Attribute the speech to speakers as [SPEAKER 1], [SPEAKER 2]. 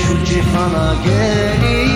[SPEAKER 1] şu cihana gelip